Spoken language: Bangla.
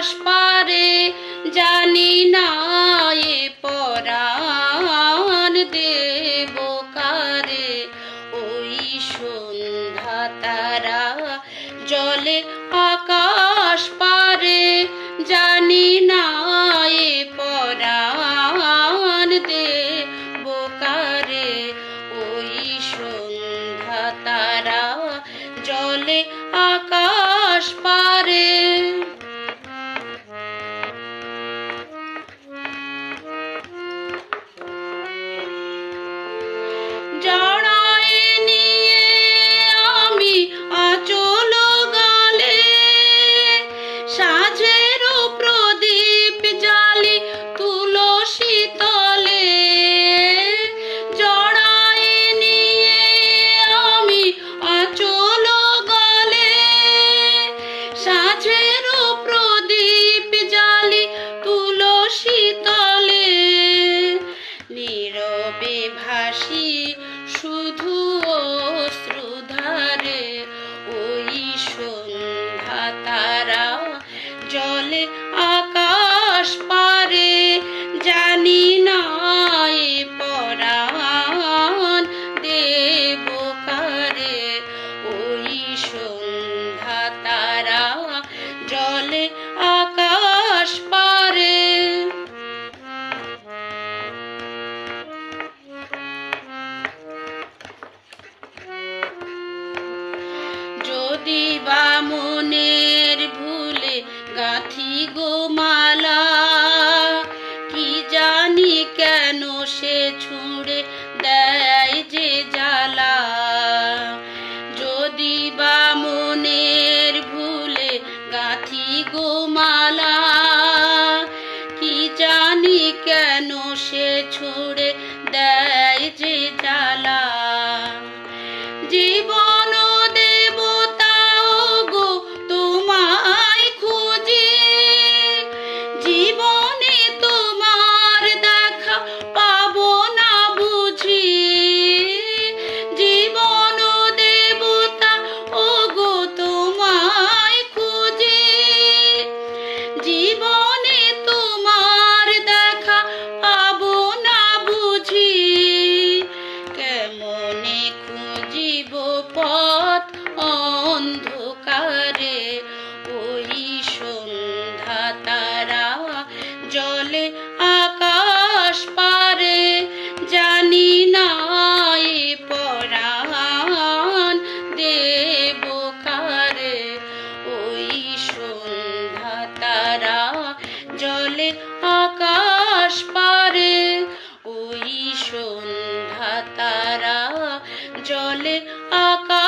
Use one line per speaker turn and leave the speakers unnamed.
আকাশ পারে জানি না এ পরাণ দেব কারে। ওই সন্ধ্যা তারা জলে আকাশ পারে জানি না এ পরাণ দেব কারে। ওই সন্ধ্যা তারা জলে আকাশ পারে আকাশ পারে, জানি না এ পরাণ দেব কারে। ওই সন্ধ্যা তারা জলে আকাশ পারে। যদি বা মনের ভুলে গাথি গো মালা, কি জানি কেন সে ছুঁড়ে দেয় যে জ্বালা। যদি বা মনের ভুলে গাথি গো মালা, কি জানি কেন সে ছুঁড়ে আকাশ পারে ওই সন্ধ্যা তারা জলে আকাশ